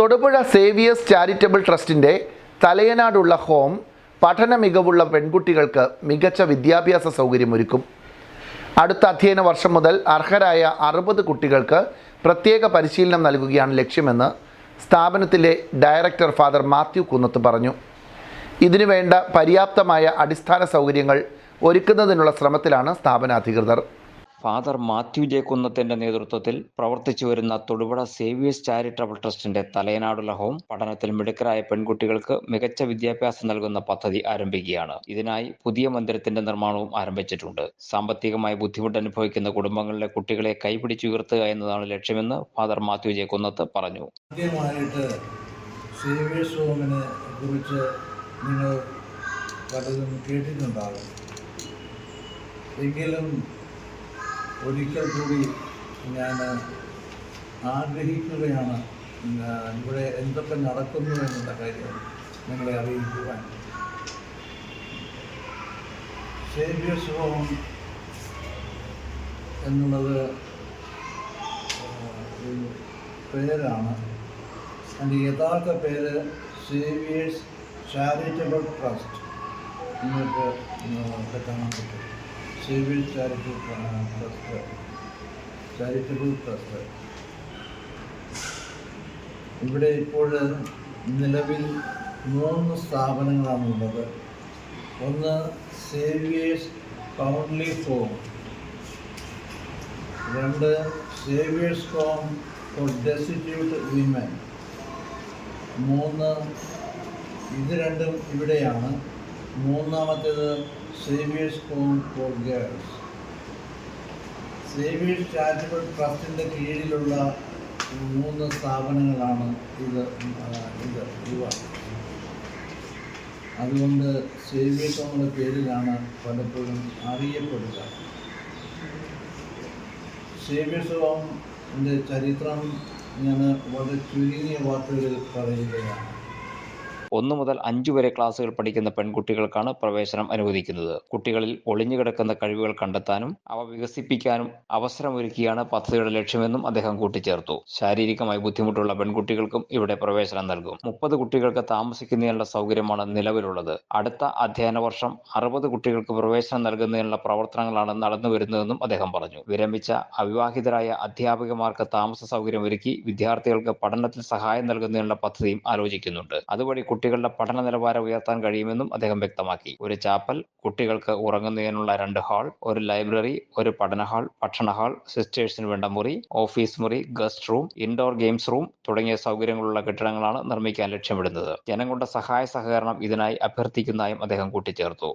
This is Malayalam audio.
തൊടുപുഴ സേവിയേഴ്സ് ചാരിറ്റബിൾ ട്രസ്റ്റിന്റെ തലയനാടുള്ള ഹോം പഠന മികവുള്ള പെൺകുട്ടികൾക്ക് മികച്ച വിദ്യാഭ്യാസ സൗകര്യമൊരുക്കും. അടുത്ത അധ്യയന വർഷം മുതൽ അർഹരായ അറുപത് കുട്ടികൾക്ക് പ്രത്യേക പരിശീലനം നൽകുകയാണ് ലക്ഷ്യമെന്ന് സ്ഥാപനത്തിലെ ഡയറക്ടർ ഫാദർ മാത്യു കുന്നത്ത് പറഞ്ഞു. ഇതിനുവേണ്ട പര്യാപ്തമായ അടിസ്ഥാന സൗകര്യങ്ങൾ ഒരുക്കുന്നതിനുള്ള ശ്രമത്തിലാണ് സ്ഥാപനാധികൃതർ. ഫാദർ മാത്യു ജെ കുന്നത്തിന്റെ നേതൃത്വത്തിൽ പ്രവർത്തിച്ചു വരുന്ന തൊടുപുഴ സേവിയേഴ്സ് ചാരിറ്റബിൾ ട്രസ്റ്റിന്റെ തലയനാടുള്ള ഹോം പഠനത്തിൽ മിടുക്കരായ പെൺകുട്ടികൾക്ക് മികച്ച വിദ്യാഭ്യാസം നൽകുന്ന പദ്ധതി ആരംഭിക്കുകയാണ്. ഇതിനായി പുതിയ മന്ദിരത്തിന്റെ നിർമ്മാണവും ആരംഭിച്ചിട്ടുണ്ട്. സാമ്പത്തികമായി ബുദ്ധിമുട്ട് അനുഭവിക്കുന്ന കുടുംബങ്ങളിലെ കുട്ടികളെ കൈപിടിച്ചുയർത്തുക എന്നതാണ് ലക്ഷ്യമെന്ന് ഫാദർ മാത്യു ജെ കുന്നത്ത് പറഞ്ഞു. ഹോമിനെ കുറിച്ച് നിങ്ങൾ കേട്ടിട്ടുണ്ടാകും. എങ്കിലും ഒരിക്കൽ കൂടി ഞാൻ ആഗ്രഹിക്കുകയാണ് ഇവിടെ എന്തൊക്കെ നടക്കുന്നു എന്നുള്ള കാര്യം നിങ്ങളെ അറിയിക്കുവാൻ. സേവ്യ ഹോം എന്നുള്ളത് ഒരു പേരാണ്. അതിന്റെ യഥാർത്ഥ പേര് സേവിയേഴ്സ് ചാരിറ്റബിൾ ട്രസ്റ്റ്. നിങ്ങൾക്ക് കാണാൻ പറ്റും. Xavier's charitable trust charitable trust ഇവിടെ ഇപ്പോൾ നിലവിൽ മൂന്ന് സ്ഥാപനങ്ങളാണുള്ളത് ഒന്ന് സേവിയേഴ്സ് കൗൺലി ഹോം രണ്ട് Xavier's home for destitute women. മൂന്ന് ഇത് രണ്ടും ഇവിടെയാണ്. മൂന്നാമത്തേത് Xavier's school for girls. Xavier's charitable ട്രസ്റ്റിന്റെ കീഴിലുള്ള മൂന്ന് സ്ഥാപനങ്ങളാണ് ഇത് ഇത് ഇവ. അതുകൊണ്ട് സേവിയേഴ്സ് ഹോം എന്ന പേരിലാണ് പലപ്പോഴും അറിയപ്പെടുക. സേവിയേഴ്സ് ഹോമിന്റെ ചരിത്രം ഞാൻ വളരെ ചുരുങ്ങിയ വാക്കുകളിൽ പറയുകയാണ്. ഒന്നു മുതൽ അഞ്ചു വരെ ക്ലാസുകൾ പഠിക്കുന്ന പെൺകുട്ടികൾക്കാണ് പ്രവേശനം അനുവദിക്കുന്നത്. കുട്ടികളിൽ ഒളിഞ്ഞുകിടക്കുന്ന കഴിവുകൾ കണ്ടെത്താനും അവ വികസിപ്പിക്കാനും അവസരമൊരുക്കിയാണ് പദ്ധതിയുടെ ലക്ഷ്യമെന്നും അദ്ദേഹം കൂട്ടിച്ചേർത്തു. ശാരീരികമായി ബുദ്ധിമുട്ടുള്ള പെൺകുട്ടികൾക്കും ഇവിടെ പ്രവേശനം നൽകും. മുപ്പത് കുട്ടികൾക്ക് താമസിക്കുന്നതിനുള്ള സൗകര്യമാണ് നിലവിലുള്ളത്. അടുത്ത അധ്യയന വർഷം അറുപത് കുട്ടികൾക്ക് പ്രവേശനം നൽകുന്നതിനുള്ള പ്രവർത്തനങ്ങളാണ് നടന്നുവരുന്നതെന്നും അദ്ദേഹം പറഞ്ഞു. വിരമിച്ച അവിവാഹിതരായ അധ്യാപകമാർക്ക് താമസ സൗകര്യം ഒരുക്കി വിദ്യാർത്ഥികൾക്ക് പഠനത്തിൽ സഹായം നൽകുന്നതിനുള്ള പദ്ധതിയും ആലോചിക്കുന്നുണ്ട്. അതുവഴി കുട്ടികളുടെ പഠന നിലവാരം ഉയർത്താൻ കഴിയുമെന്നും അദ്ദേഹം വ്യക്തമാക്കി. ഒരു ചാപ്പൽ കുട്ടികൾക്ക് ഉറങ്ങുന്നതിനുള്ള രണ്ട് ഹാൾ ഒരു ലൈബ്രറി ഒരു പഠന ഹാൾ ഭക്ഷണ ഹാൾ സിസ്റ്റേഴ്സിന് വേണ്ട മുറി ഓഫീസ് മുറി guest room indoor games room തുടങ്ങിയ സൗകര്യങ്ങളുള്ള കെട്ടിടങ്ങളാണ് നിർമ്മിക്കാൻ ലക്ഷ്യമിടുന്നത്. ജനങ്ങളുടെ സഹായ സഹകരണം ഇതിനായി അഭ്യർത്ഥിക്കുന്നതായും അദ്ദേഹം കൂട്ടിച്ചേർത്തു.